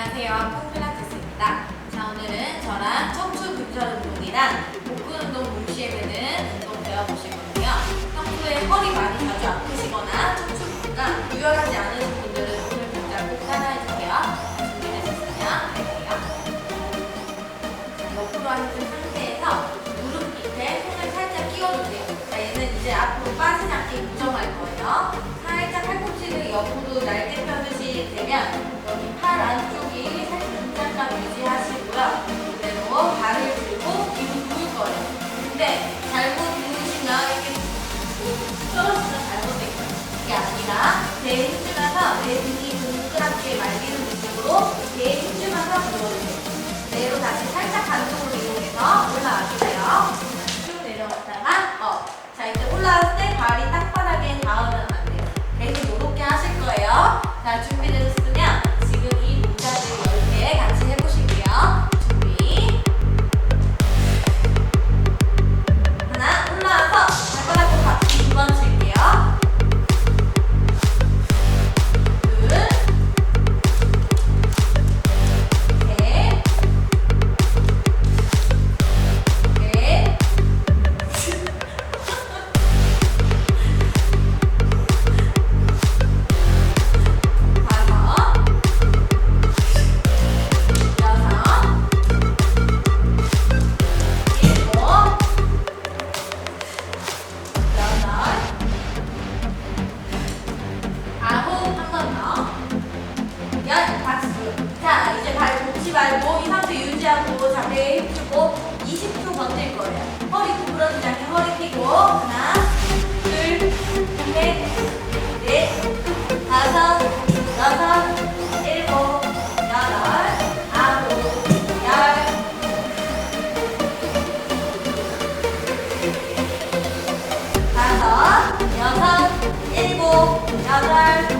안녕하세요. 폼필라테스입니다. 자, 오늘은 저랑 척추 근절 운동이랑 복근 운동 동시에 되는 운동 배워보실 건데요. 평소에 허리 많이 자주 아프시거나 척추 부분가 유연하지 않으신 분들은 오늘 동작 꼭 따라해주세요. 준비하셨으면 될게요. 옆으로 앉은 상태에서 무릎 밑에 손을 살짝 끼워주세요. 자, 얘는 이제 앞으로 빠지지 않게 고정할 거예요. 살짝 팔꿈치를 옆으로 날개 펴듯이 되면 팔 안쪽이 살짝 긴장감 유지하시고요. 그대로 발을 들고 뒤로 누울 거예요. 근데 잘못 누우시면 이렇게 떨어지면 잘못된 거예요. 이게 아니라 배에 힘주면서 내 등이 동그랗게 말리는 느낌으로 배에 힘주면서 누워주세요. 그대로 다시 살짝 반쪽으로 이용해서 올라와 주세요. 쭉 내려갔다가 어. 자 이제 올라왔을 때 발이 땅바닥에 닿으면 안 돼요. 대신 이렇게 하실 거예요. 자 준비되셨으면 다